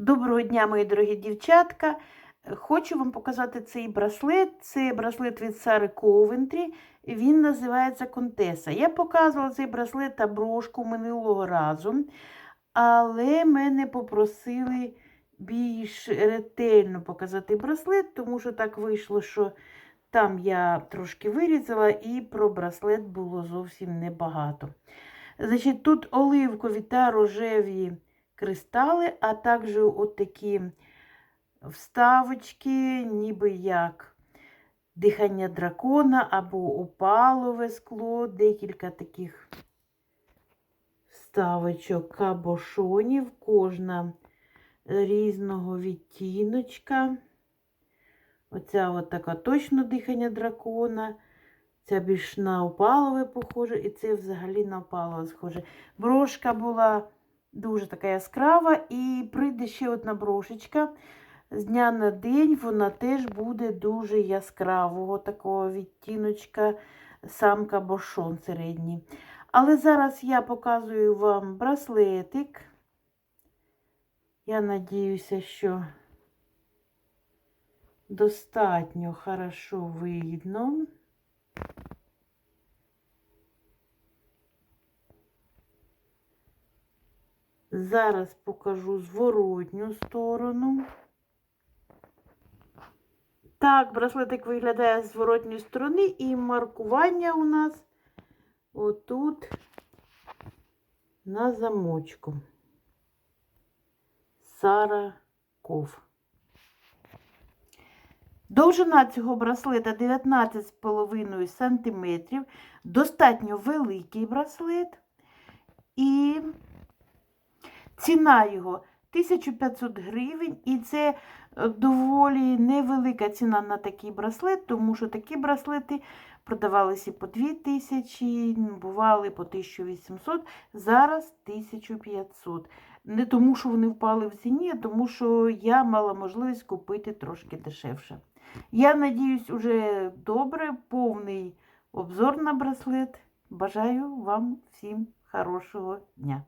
Доброго дня, мої дорогі дівчатка. Хочу вам показати цей браслет. Це браслет від Сари Ковентрі. Він називається Контеса. Я показувала цей браслет та брошку минулого разу, але мене попросили більш ретельно показати браслет, тому що так вийшло, що там я трошки вирізала, і про браслет було зовсім небагато. Значить, тут оливкові та рожеві кристали, а також такі вставочки, ніби як дихання дракона або опалове скло, декілька таких вставочок кабошонів, кожна різного відтіночка. Оця от така точно дихання дракона. Ця більш на опалове похоже, і це взагалі на опалове схоже. Брошка була дуже така яскрава, і прийде ще одна брошечка. З дня на день вона теж буде дуже яскравого такого відтіночка, самка бошон середній. Але зараз я показую вам браслетик. Я надіюся, що достатньо хорошо видно. Зараз покажу зворотню сторону. Так, браслетик виглядає з зворотньої сторони, і маркування у нас отут на замочку. Сара Ков. Довжина цього браслета 19,5 см. Достатньо великий браслет. І ціна його 1500 гривень. І це е, доволі невелика ціна на такий браслет, тому що такі браслети продавалися по 2000, бували по 1800, зараз 1500. Не тому, що вони впали в ціні, а тому що я мала можливість купити трошки дешевше. Я надіюсь, уже добре, повний обзор на браслет. Бажаю вам всім хорошого дня.